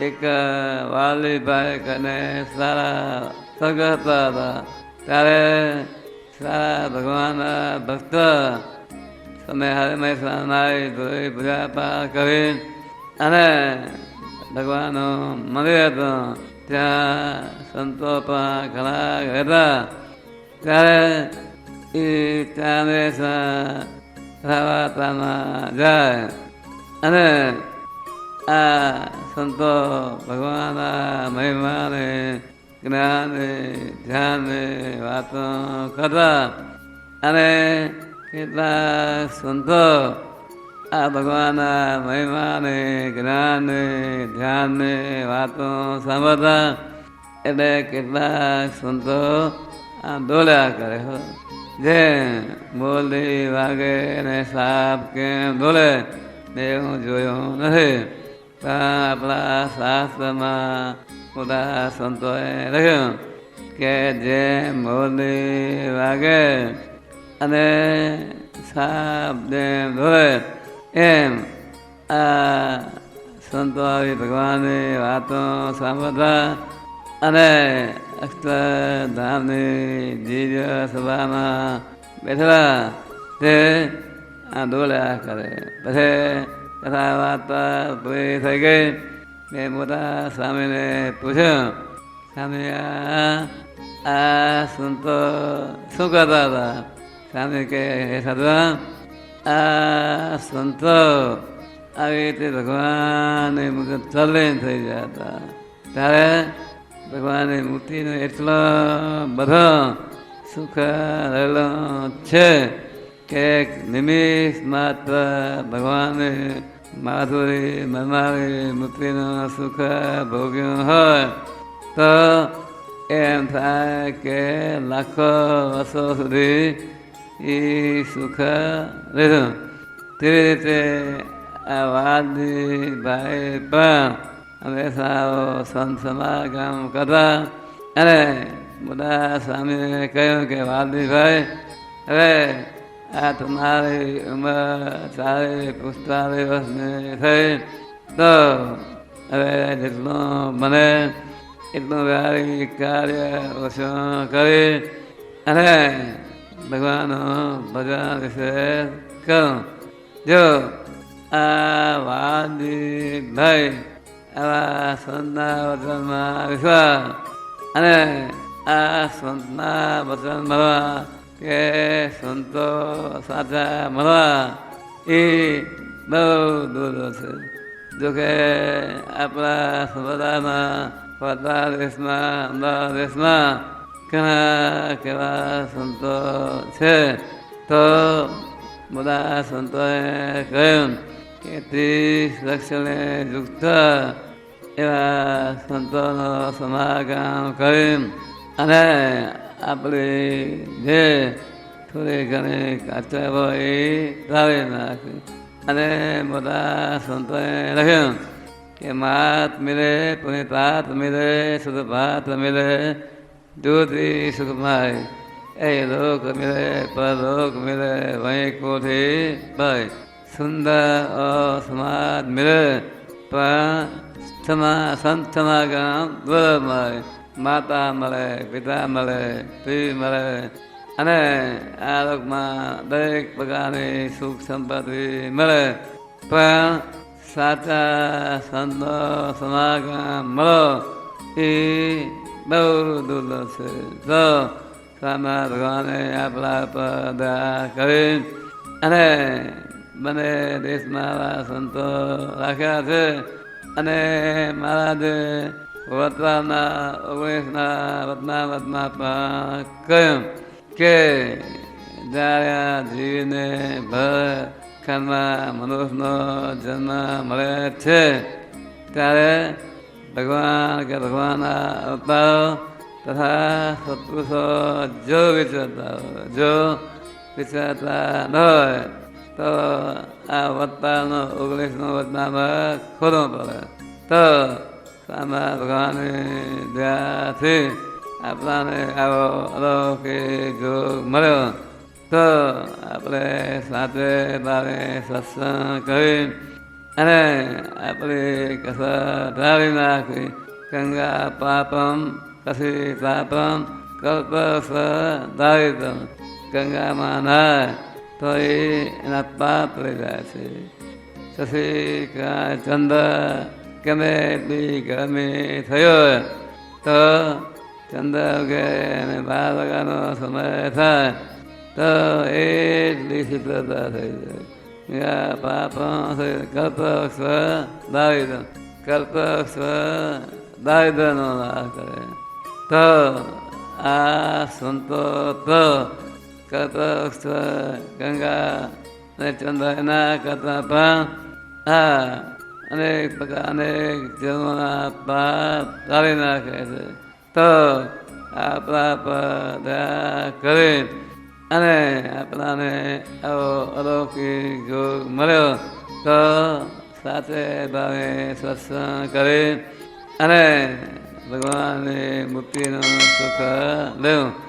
એક વાલીભાઈ કને સારા સગતા હતા. ત્યારે સારા ભગવાનના ભક્ત તમે હરિમય સ્નાનાય ધોઈ પૂજા પાઠ કરી અને ભગવાનનું મંદિર હતું. ત્યાં સંતો પણ ઘણા હતા ત્યારે એ ત્યાં રાવાતામાં જાય અને આ સંતો ભગવાનના મહિમાને જ્ઞાને, ધ્યાને વાતો કરતા. અને કેટલા સંતો આ ભગવાનના મહિમાને જ્ઞાને ધ્યાનને વાતો સાંભળતા. એટલે કેટલા સંતો આ દોડ્યા કરે હો. જે બોલી વાગે ને સાપ કેમ દોડે ને એવું જોયું નથી. આપણા શાસ્ત્રમાં બધા સંતોએ લખ્યું કે જે બોલી વાગે અને સાપ જેમ દોડે એમ આ સંતો આવી ભગવાનની વાતો સાંભળતા અને અક્ષરધામની દિવ્ય સભામાં બેઠેલા તે આ દોડ્યા કરે પછી કથા વાર્તા પૂરી થઈ ગઈ મેં મોટા સ્વામીને પૂછ્યું સ્વામી આ સંતો શું કરતા હતા સ્વામી કે હે સાધવા આ સંતો આવી રીતે ભગવાનની મુજબ ચલીન થઈ ગયા હતા ત્યારે ભગવાનની મૂર્તિનો એટલો બધો સુખ રહેલો છે કે નિમિષ માત્ર ભગવાને માધુરી મનારી મૂર્તિનો સુખ ભોગ્યું હોય, તો એમ થાય કે લાખો વર્ષો સુધી એ સુખ લીધું તેવી રીતે આ વાદી ભાઈ પણ હંમેશા સંત સમાગમ કરતા અને બધા સ્વામીએ કહ્યું કે વાલજીભાઈ હવે આ તમારી ઉંમર ચાલીસ પિસ્તાલીસ વર્ષની થઈ તો હવે જેટલું મને, એટલું વ્યારી કાર્ય ઓછું કરી અને ભગવાનનું ભજન વિશે કરું. જો આ વાદી ભાઈ, આવા સંતના વચનમાં વિશ્વાસ અને આ સંતના વચન મળવા કે સંતો સાચા મળવા એ બહુ દૂર છે. જોકે આપણા સંપ્રદાયમાં ફરતા દેશમાં અમદાવાદ દેશમાં ઘણા કેવા સંતો છે, તો બધા સંતોએ કહ્યું કે ત્રીસ લક્ષને યુક્ત એવા સંતોનો સમાગમ કરી અને આપણી જે થોડી ઘણી કાચરો એ લાવી નાખે. અને બધા સંતોએ લખ્યું કે માત મિલે પુનિતાત મિલે, સુખ ભાત મિલે દૂધી સુખમાય એ લોક મિલે, પરલોક મિલે વहीं કોઠી ભાઈ સુંદર અસમાદ મિલે, પણ સમા સંત સમાગમ દુર્લભ મળે માતા મળે પિતા મળે પી મળે અને આ લોકમાં દરેક પ્રકારની સુખ સંપત્તિ મળે. પણ સાચા સંતો સમાગમ મળો, એ બહુ દુર્લભ છે. તો સામા ભગવાને આપણા પર દયા કરી અને મને દેશમાં સંતો રાખ્યા છે અને મહારાજે વતરાના ઓગણીસના વતનાવતમાં પણ કહ્યું કે જ્યારે જીવને ભર ખંડમાં મનુષ્યનો જન્મ મળે છે, ત્યારે ભગવાન કે ભગવાનના અવતારો તથા સત્પુરુષો જો વિચારતા જો વિચારતા ન હોય, તો આ વત્તાનો ઓગણીસનો વતનામાં ખોલવો પડે. તો સામા ભગવાનની દયાથી આપણાને આવો અલૌકિક જોગ મળ્યો તો આપણે સાથે બારે સત્સંગ કરી અને આપણે કસર ધારી નાખી ગંગા પાપમ કસી પાપમ કલ્પ દારિદ્રમ ગંગામાં નાય તો એના પાપ લઈ જાય છે કસી ચંદ્ર ગમે એટલી ગરમી થયો હોય તો ચંદ્ર ઉગે અને બાર વાગ્યાનો સમય થાય તો એટલી શીતળતા થઈ જાય પાપ કલ્પ સ્વ દારિદ્ર કલ્પ સ્વ દારિદ્રનો નાશ કરે તો આ સંતો તો કલ્પ સ્વ ગંગા અને ચંદ્ર એના કરતા પણ હા પ્રકાર, અનેક જન્મોના પાપ તારી નાખે છે. તો આપણા પર કરે. અને આપણાને આવો અલૌકિક યોગ મળ્યો, તો સાથે ભાવે સત્સંગ કરી. અને ભગવાનની મુક્તિનું સુખ લેવું